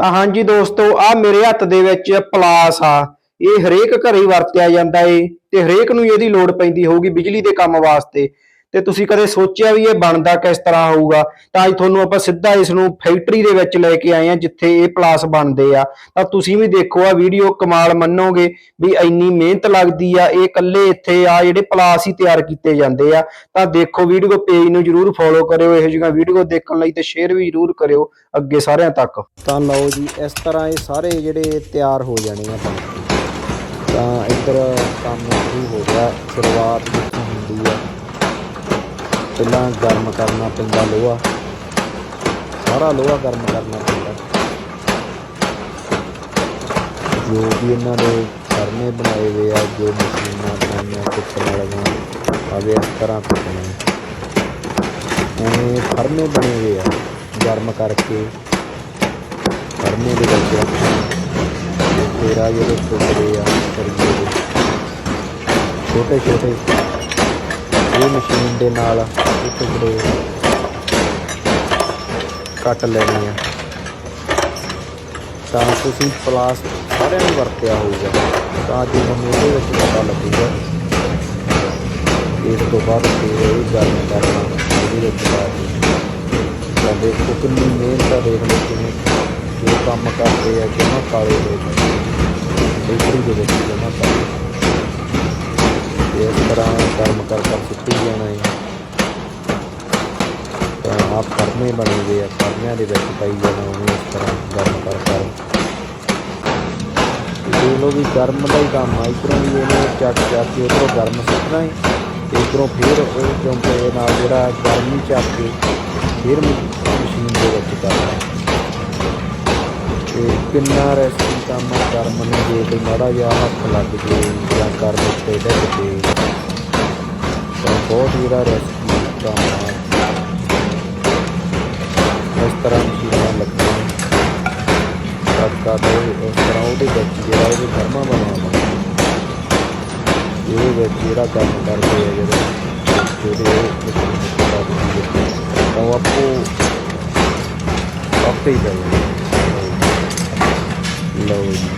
ਤਾਂ ਹਾਂਜੀ ਦੋਸਤੋ, ਆ ਮੇਰੇ ਹੱਥ ਦੇ ਵਿੱਚ ਪਲਾਸ ਆ। ਇਹ ਹਰੇਕ ਘਰੇ ਵਰਤਿਆ ਜਾਂਦਾ ਏ ਤੇ ਹਰੇਕ ਨੂੰ ਇਹਦੀ ਲੋੜ ਪੈਂਦੀ ਹੋਊਗੀ ਬਿਜਲੀ ਦੇ ਕੰਮ ਵਾਸਤੇ। ਤੇ ਤੁਸੀਂ ਕਦੇ ਸੋਚਿਆ ਵੀ ਇਹ ਬਣਦਾ ਕਿਸ ਤਰ੍ਹਾਂ ਹੋਊਗਾ? ਤਾਂ ਅੱਜ ਤੁਹਾਨੂੰ ਆਪਾਂ ਸਿੱਧਾ ਇਸ ਨੂੰ ਫੈਕਟਰੀ ਦੇ ਵਿੱਚ ਲੈ ਕੇ ਆਏ ਆ ਜਿੱਥੇ ਇਹ ਪਲਾਸ ਬਣਦੇ ਆ। ਤਾਂ ਤੁਸੀਂ ਵੀ ਦੇਖੋ ਆ ਵੀਡੀਓ ਕਮਾਲ ਮੰਨੋਗੇ ਵੀ ਇੰਨੀ ਮਿਹਨਤ ਲੱਗਦੀ ਆ, ਇਹ ਇਕੱਲੇ ਇੱਥੇ ਆ ਜਿਹੜੇ ਪਲਾਸ ਹੀ ਤਿਆਰ ਕੀਤੇ ਜਾਂਦੇ ਆ। ਤਾਂ ਦੇਖੋ ਵੀਡੀਓ ਪੇਜ ਨੂੰ ਜਰੂਰ ਫੋਲੋ ਕਰਿਓ, ਇਹੋ ਜਿਹੀਆਂ ਵੀਡੀਓ ਦੇਖਣ ਲਈ ਤੇ ਸ਼ੇਅਰ ਵੀ ਜਰੂਰ ਕਰਿਓ ਅੱਗੇ ਸਾਰਿਆਂ ਤੱਕ। ਤਾਂ ਲਓ ਜੀ, ਇਸ ਤਰ੍ਹਾਂ ਇਹ ਸਾਰੇ ਜਿਹੜੇ ਤਿਆਰ ਹੋ ਜਾਣੇ ਆ ਤਾਂ ਇੱਧਰ ਕੰਮ ਸ਼ੁਰੂ ਹੋ ਗਿਆ, ਸ਼ੁਰੂਆਤ ਹੁੰਦੀ ਆ। ਪਹਿਲਾਂ ਗਰਮ ਕਰਨਾ ਪੈਂਦਾ ਲੋਹਾ। ਸਾਰਾ ਲੋਹਾ ਗਰਮ ਕਰਨਾ ਪੈਂਦਾ। ਜੋ ਵੀ ਇਹਨਾਂ ਦੇ ਫਰਮੇ ਬਣਾਏ ਹੋਏ ਆ, ਜੋ ਮਸ਼ੀਨਾਂ ਬਣਾਈਆਂ, ਕੁੱਟਣ ਵਾਲੀਆਂ ਆਵੇ ਇਸ ਤਰ੍ਹਾਂ ਕੁੱਟਣੇ ਐਵੇਂ ਫਰਮੇ ਬਣੇ ਹੋਏ ਆ, ਗਰਮ ਕਰਕੇ। ਫਰਮੇ ਦੇ ਵਿੱਚ ਰੱਖਣਾ। ਜਿਹੜੇ ਟੁਕੜੇ ਆ ਸਰੀਏ ਛੋਟੇ ਛੋਟੇ ਇਹ ਮਸ਼ੀਨ ਦੇ ਨਾਲ ਇਹ ਟੁਕੜੇ ਕੱਟ ਲੈਣੇ ਆ। ਤਾਂ ਤੁਸੀਂ ਪਲਾਸ ਸਾਰਿਆਂ ਨੂੰ ਵਰਤਿਆ ਹੋਊਗਾ। ਤਾਂ ਜੋ ਤੁਹਾਨੂੰ ਇਹਦੇ ਵਿੱਚ ਪਤਾ ਲੱਗੂਗਾ। ਇਸ ਤੋਂ ਬਾਅਦ ਫਿਰ ਇਹ ਗਰਮ ਕਰਨਾ ਇਹਦੇ ਵਿੱਚ ਪਾ ਤਾਂ ਦੇਖੋ ਕਿੰਨੀ ਮਿਹਨਤ ਆ, ਦੇਖ ਲਓ ਕਿਵੇਂ ਜੋ ਕੰਮ ਕਰਦੇ ਆ, ਜਮਾ ਕਾਲੇ ਲੋਕ ਬੇਕਰੀ ਦੇ ਵਿੱਚ ਜਮਾ ਕਾਲੇ ਇਸ ਤਰ੍ਹਾਂ ਗਰਮ ਕਰ ਕਰ ਸੁੱਟੀ ਜਾਣਾ ਹੈ। ਤਾਂ ਆਪ ਫਰਮੇ ਬਣੇ ਹੋਏ ਆ ਫਰਮਿਆਂ ਦੇ ਵਿੱਚ ਪਾਈ ਜਾਣਾ ਉਹਨੂੰ ਇਸ ਤਰ੍ਹਾਂ ਗਰਮ ਕਰ ਕਰ ਇਹ ਲੋ ਵੀ ਗਰਮ ਦਾ ਹੀ ਕੰਮ ਆ, ਇਧਰੋਂ ਵੀ ਇਹਨੇ ਚੱਕ ਚੱਕ ਕੇ ਉਧਰੋਂ ਗਰਮ ਸੁੱਟਣਾ ਹੈ, ਤੇ ਇਧਰੋਂ ਫਿਰ ਉਹ ਕਿਉਂਕਿ ਦੇ ਨਾਲ ਜਿਹੜਾ ਗਰਮੀ ਚੱਕ ਕੇ ਫਿਰ ਮਸ਼ੀਨ ਦੇ ਵਿੱਚ ਕਰਨਾ ਹੈ। ਤੇ ਕਿੰਨਾ ਰੈਸਪੀ ਕੰਮ ਗਰਮ ਨੂੰ ਜੇ ਕੋਈ ਮਾੜਾ ਜਿਹਾ ਹੱਥ ਲੱਗ ਜੇ ਜਾਂ ਗਰਮ ਉੱਤੇ ਡਿੱਗ ਜੇ, ਤਾਂ ਬਹੁਤ ਜਿਹੜਾ ਰੈਸਪੀ ਕੰਮ ਆ ਤਰ੍ਹਾਂ ਮਸ਼ੀਨਾਂ ਲੱਗਦੀਆਂ ਤੜਕਾ ਤੇ ਇਸ ਤਰ੍ਹਾਂ ਉਹਦੇ ਵਿੱਚ ਜਿਹੜਾ ਉਹਦੇ ਗਰਮਾ ਬਣਾਉਣਾ ਇਹਦੇ ਵਿੱਚ ਜਿਹੜਾ ਕੰਮ ਕਰਦੇ ਆ ਜਿਹੜੇ ਜਿਹੜੇ ਤਾਂ ਉਹ ਆਪੋ ਆਪੇ ਹੀ ਕਰਦੇ ਲਓ ਜੀ।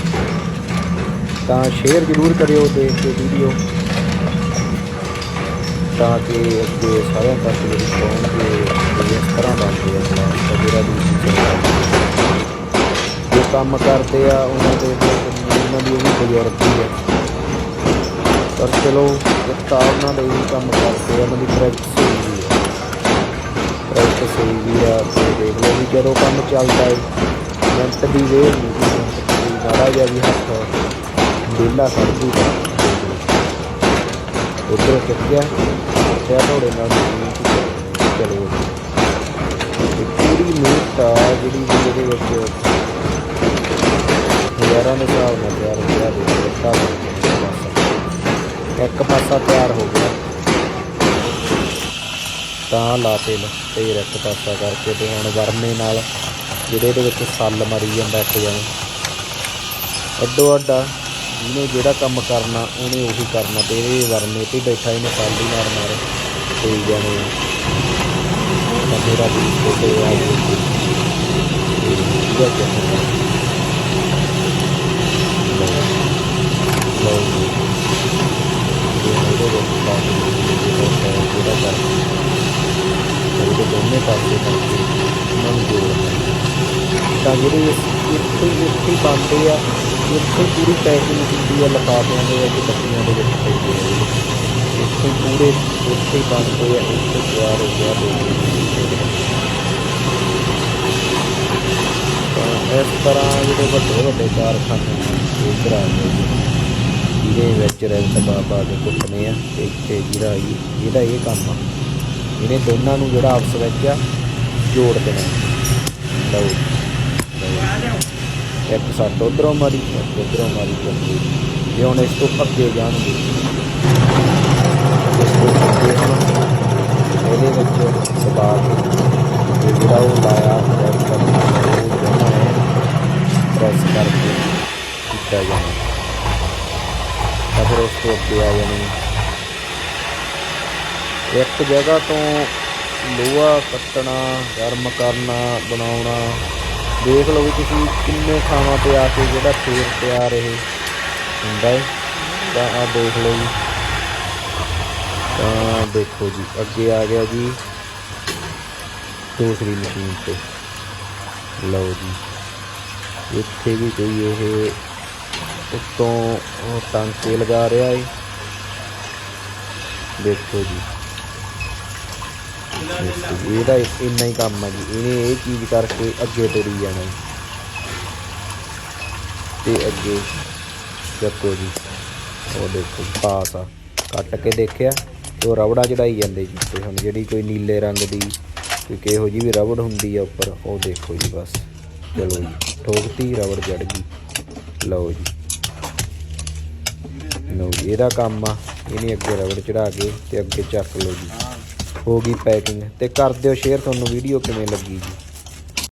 ਤਾਂ ਸ਼ੇਅਰ ਜ਼ਰੂਰ ਕਰਿਓ ਦੇਖ ਕੇ ਵੀਡੀਓ ਤਾਂ ਕਿ ਅੱਗੇ ਸਾਰਿਆਂ ਤੱਕ ਜਿਹੜੀ ਪਹੁੰਚ ਜੇ ਇਸ ਤਰ੍ਹਾਂ ਬਣਦੇ ਆ ਪਲਾਨ ਤਾਂ ਜਿਹੜਾ ਜੋ ਕੰਮ ਕਰਦੇ ਆ ਉਹਨਾਂ ਦੇ ਉਹਨਾਂ ਦੀ ਵੀ ਬਜ਼ੁਰਗ ਹੀ। ਪਰ ਚਲੋ ਇੱਕ ਉਹਨਾਂ ਦੇ ਵੀ ਕੰਮ ਕਰਦੇ ਆ ਉਹਨਾਂ ਦੀ ਪ੍ਰੈਕਟਿਸ ਹੋਈ ਵੀ ਪ੍ਰੈਕਟਿਸ ਹੋਈ ਆ ਤੇ ਦੇਖ ਲਓ ਵੀ ਜਦੋਂ ਕੰਮ ਚੱਲਦਾ ਹੈ ਮਿੰਟ ਦੀ ਵੇਰ ਨਹੀਂ ਗੀ, ਜਿਹਾ ਵੀ ਹੱਥ ਡੇਲਾ ਖੜ ਜੂਗਾ ਉੱਧਰ ਚੱਕਿਆ। ਤੇ ਥੋੜੇ ਨਾਲ ਚਲੋ ਇਹ ਪੂਰੀ ਮਿਹਨਤ ਆ ਜਿਹੜੀ ਵੀ ਵਿੱਚ ਹਜ਼ਾਰਾਂ ਦੇ ਹਿਸਾਬ ਨਾਲ ਤਿਆਰ ਹੋ ਗਿਆ, ਦੇ ਦਿੱਤਾ ਇੱਕ ਪਾਸਾ ਤਿਆਰ ਹੋ ਗਿਆ। ਤਾਂ ਲਾ ਤੇਲ ਤੇ ਇੱਕ ਪਾਸਾ ਕਰਕੇ ਤੇ ਹੁਣ ਵਰਮੇ ਨਾਲ ਜਿਹੜੇ ਇਹਦੇ ਵਿੱਚ ਸੱਲ ਮਰੀ ਜਾਂਦਾ ਇੱਕ ਜਣ। ਅੱਡੋ ਅੱਡਾ ਜਿਹਨੇ ਜਿਹੜਾ ਕੰਮ ਕਰਨਾ ਉਹਨੇ ਉਹੀ ਕਰਨਾ ਤੇ ਇਹ ਵਰਮੇ ਤੇ ਬੈਠਾ ਇਹਨੇ ਸਾਲੀ ਮਾਰ ਮਾਰ ਤੇ ਜਾਣੇ ਤਾਂ ਮੇਰਾ ਵੀ ਛੋਟੇ ਆ ਗਏ ਇਹ ਚੱਕਰ ਲਓ ਇਹ ਇਹਦੇ ਵਿੱਚ ਪਾ ਜਿਹੜਾ ਜਿਹੜਾ ਕਰਨਾ ਦੋਨੇ ਪਾਸੇ ਕਰਕੇ ਉਹਨਾਂ ਨੂੰ ਜੋੜਨਾ ਤਾਂ ਜਿਹੜੇ ਇਸ- ਇੱਥੇ ਇੱਥੇ ਬਣਦੇ ਆ, ਇੱਥੇ ਪੂਰੀ ਪੈਕਿੰਗ ਹੁੰਦੀ ਆ, ਲਿਫਾਫਿਆਂ ਦੇ ਵਿੱਚ ਕੱਪੀਆਂ ਦੇ ਵਿੱਚ ਪੈਂਦੇ ਆ। ਇੱਥੇ ਪੂਰੇ ਇੱਥੇ ਹੀ ਬਣਦੇ ਤਿਆਰ ਹੋ ਗਿਆ ਤਾਂ ਇਸ ਤਰ੍ਹਾਂ ਜਿਹੜੇ ਵੱਡੇ ਵੱਡੇ ਕਾਰਖਾਨੇ ਆ ਆ ਗਏ ਜਿਹਦੇ ਵਿੱਚ ਰੈਂਟ ਬਾਬਾ ਦੇ ਕੁੱਟਨੇ ਆ ਇੱਥੇ ਜਿਹੜਾ ਇਹ- ਇਹਦਾ ਇਹ ਕੰਮ ਆ। ਇਹਨੇ ਦੋਨਾਂ ਨੂੰ ਜਿਹੜਾ ਆਪਸ ਵਿੱਚ ਆ, ਜੋੜ ਦੇਣਾ। ਲਓ ਇੱਕ ਸੱਟ ਉਧਰੋਂ ਮਾਰੀ, ਇੱਕ ਉਧਰੋਂ ਮਾਰੀ। ਚੱਲਦੀ ਜੇ ਹੁਣ ਇਸ ਤੋਂ ਅੱਗੇ ਜਾਣਗੇ। ਇਹਦੇ ਵਿੱਚ ਦਬਾ ਕੇ ਜਿਹੜਾ ਉਹ ਲਾਇਆ ਪ੍ਰੈਸ ਕਰਨਾ ਉਹ ਜਮਾ ਹੈ ਪ੍ਰੈਸ ਕਰਕੇ ਕੀਤਾ ਜਾਣਾ। ਤਾਂ ਫਿਰ ਉਸ ਤੋਂ ਅੱਗੇ ਆ ਜਾਣੀ। ਇੱਕ ਜਗ੍ਹਾ ਤੋਂ ਲੋਹਾ ਕੱਟਣਾ, ਗਰਮ ਕਰਨਾ, ਬਣਾਉਣਾ। ਦੇਖ ਲਓ ਵੀ ਤੁਸੀਂ ਕਿੰਨੇ ਥਾਵਾਂ ਤੇ ਆ ਕੇ ਜਿਹੜਾ ਫੇਰ ਤਿਆਰ ਇਹ ਹੁੰਦਾ ਹੈ। ਤਾਂ ਆ ਦੇਖ ਲਓ ਜੀ। ਤਾਂ ਦੇਖੋ ਜੀ ਅੱਗੇ ਆ ਗਿਆ ਜੀ ਦੂਸਰੀ ਮਸ਼ੀਨ ਤੇ। ਲਓ ਜੀ ਇੱਥੇ ਵੀ ਕੋਈ ਇਹ ਉੱਤੋਂ ਟਾਂਕੇ ਲਗਾ ਰਿਹਾ ਹੈ ਦੇਖੋ ਜੀ। ਦੇਖੋ ਜੀ, ਇਹਦਾ ਇੰਨਾ ਹੀ ਕੰਮ ਹੈ ਜੀ। ਇਹਨੇ ਇਹ ਚੀਜ਼ ਕਰਕੇ ਅੱਗੇ ਤੁਰੀ ਜਾਣਾ ਜੀ। ਤੇ ਅੱਗੇ ਚੱਕੋ ਜੀ ਉਹ ਦੇਖੋ ਜੀ, ਪਾਸ ਆ। ਕੱਟ ਕੇ ਦੇਖਿਆ। ਉਹ ਰਬੜਾ ਚੜਾਈ ਜਾਂਦੇ ਜੀ ਤੇ ਹੁਣ ਜਿਹੜੀ ਕੋਈ ਨੀਲੇ ਰੰਗ ਦੀ ਕੋਈ ਕਿਹੋ ਜੀ ਵੀ ਰਬੜ ਹੁੰਦੀ ਆ ਉੱਪਰ, ਉਹ ਦੇਖੋ ਜੀ ਬਸ। ਚਲੋ ਜੀ, ਠੋਕਤੀ, ਰਬੜ ਜੜ ਗਈ। ਲਓ ਜੀ। ਲਓ ਜੀ, ਇਹਦਾ ਕੰਮ ਆ, ਇਹਨੇ ਅੱਗੇ ਰਬੜ ਚੜਾ ਕੇ ਤੇ ਅੱਗੇ ਚੱਕ ਲਓ ਜੀ। ਹੋ ਗਈ ਪੈਕਿੰਗ। ਤੇ ਕਰ ਦਿਓ ਸ਼ੇਅਰ, ਤੁਹਾਨੂੰ ਵੀਡੀਓ ਕਿਵੇਂ ਲੱਗੀ ਜੀ?